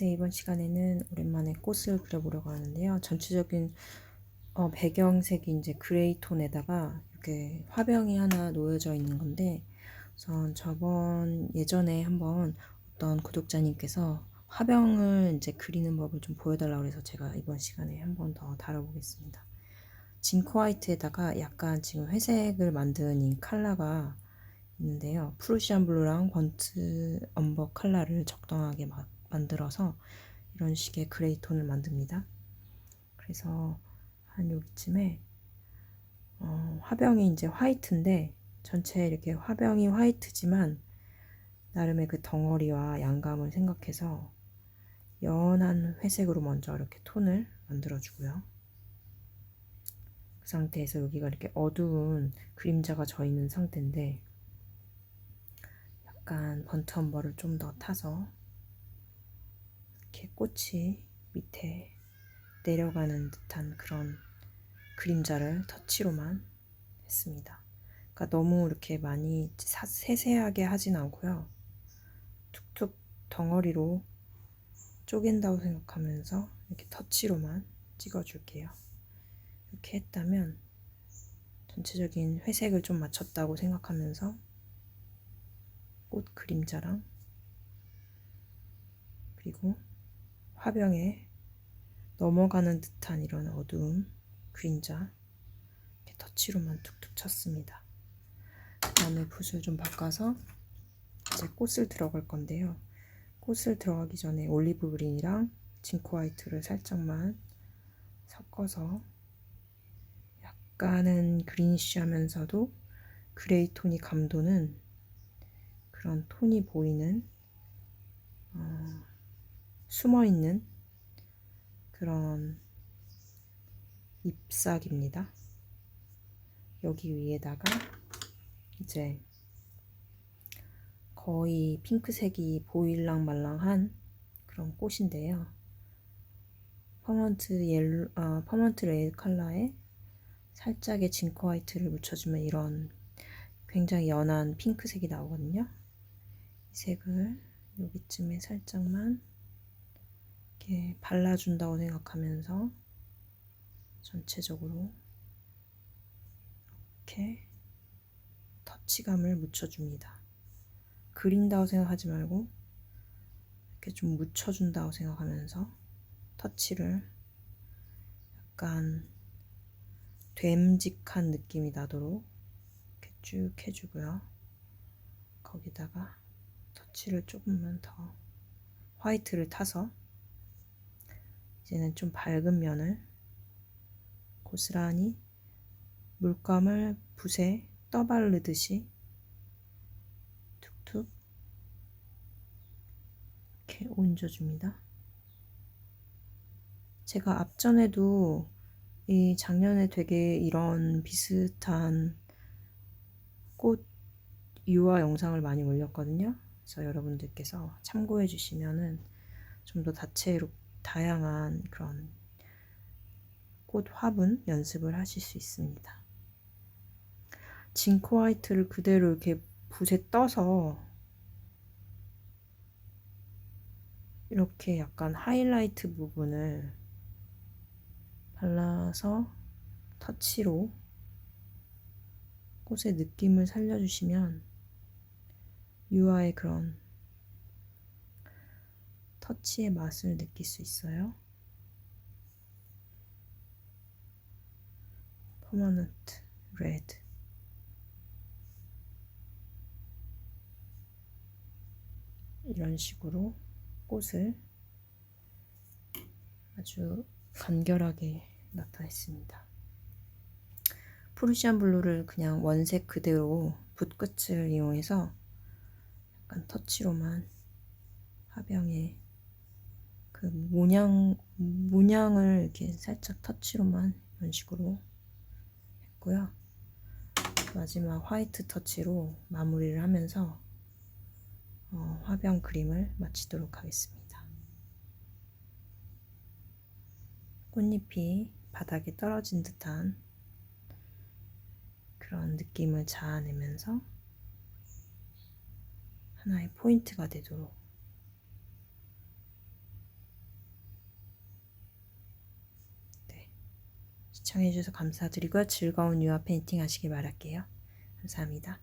안녕하세요. 이번 시간에는 오랜만에 꽃을 그려보려고 하는데요. 전체적인 어, 배경색이 이제 그레이 톤에다가 이렇게 화병이 하나 놓여져 있는 건데 우선 저번 예전에 한번 어떤 구독자님께서 화병을 이제 그리는 법을 좀 보여달라고 해서 제가 이번 시간에 한번 더 다뤄보겠습니다. 징크 화이트에다가 약간 지금 회색을 만든 이 컬러가 있는데요. 프루시안 블루랑 번트 엄버 컬러를 적당하게 막 만들어서 이런 식의 그레이 톤을 만듭니다. 그래서 한 여기쯤에 어, 화병이 이제 화이트인데 전체 이렇게 화병이 화이트지만 나름의 그 덩어리와 양감을 생각해서 연한 회색으로 먼저 이렇게 톤을 만들어 주고요. 그 상태에서 여기가 이렇게 어두운 그림자가 져 있는 상태인데 약간 번트 엄버를 좀 더 타서 이렇게 꽃이 밑에 내려가는 듯한 그런 그림자를 터치로만 했습니다. 그러니까 너무 이렇게 많이 세세하게 하진 않고요. 툭툭 덩어리로 쪼갠다고 생각하면서 이렇게 터치로만 찍어줄게요. 이렇게 했다면 전체적인 회색을 좀 맞췄다고 생각하면서 꽃 그림자랑 그리고 화병에 넘어가는 듯한 이런 어두움 그림자 터치로만 툭툭 쳤습니다. 그 다음에 붓을 좀 바꿔서 이제 꽃을 들어갈 건데요. 꽃을 들어가기 전에 올리브 그린이랑 징크 화이트를 살짝만 섞어서 약간은 그린쉬하면서도 그레이 톤이 감도는 그런 톤이 보이는 어, 숨어 있는 그런 잎사귀입니다. 여기 위에다가 이제 거의 핑크색이 보일랑 말랑한 그런 꽃인데요. 퍼먼트 옐로, 아, 퍼먼트 레드 컬러에 살짝의 징크 화이트를 묻혀주면 이런 굉장히 연한 핑크색이 나오거든요. 이 색을 여기쯤에 살짝만 이렇게 발라준다고 생각하면서 전체적으로 이렇게 터치감을 묻혀줍니다. 그린다고 생각하지 말고 이렇게 좀 묻혀준다고 생각하면서 터치를 약간 됨직한 느낌이 나도록 이렇게 쭉 해주고요. 거기다가 터치를 조금만 더 화이트를 타서 이제는 좀 밝은 면을 고스란히 물감을 붓에 떠바르듯이 툭툭 이렇게 얹어줍니다. 제가 앞전에도 이 작년에 되게 이런 비슷한 꽃 유화 영상을 많이 올렸거든요. 그래서 여러분들께서 참고해 주시면은 좀 더 다채롭 다양한 그런 꽃 화분 연습을 하실 수 있습니다. 징크 화이트를 그대로 이렇게 붓에 떠서 이렇게 약간 하이라이트 부분을 발라서 터치로 꽃의 느낌을 살려주시면 유아의 그런 터치의 맛을 느낄 수 있어요. 퍼머넌트 레드 이런 식으로 꽃을 아주 간결하게 나타냈습니다. 프루시안 블루를 그냥 원색 그대로 붓끝을 이용해서 약간 터치로만 화병에 그 모양 문양을 이렇게 살짝 터치로만 이런 식으로 했고요. 마지막 화이트 터치로 마무리를 하면서 어, 화병 그림을 마치도록 하겠습니다. 꽃잎이 바닥에 떨어진 듯한 그런 느낌을 자아내면서 하나의 포인트가 되도록 시청해주셔서 감사드리고요. 즐거운 유화 페인팅 하시길 바랄게요. 감사합니다.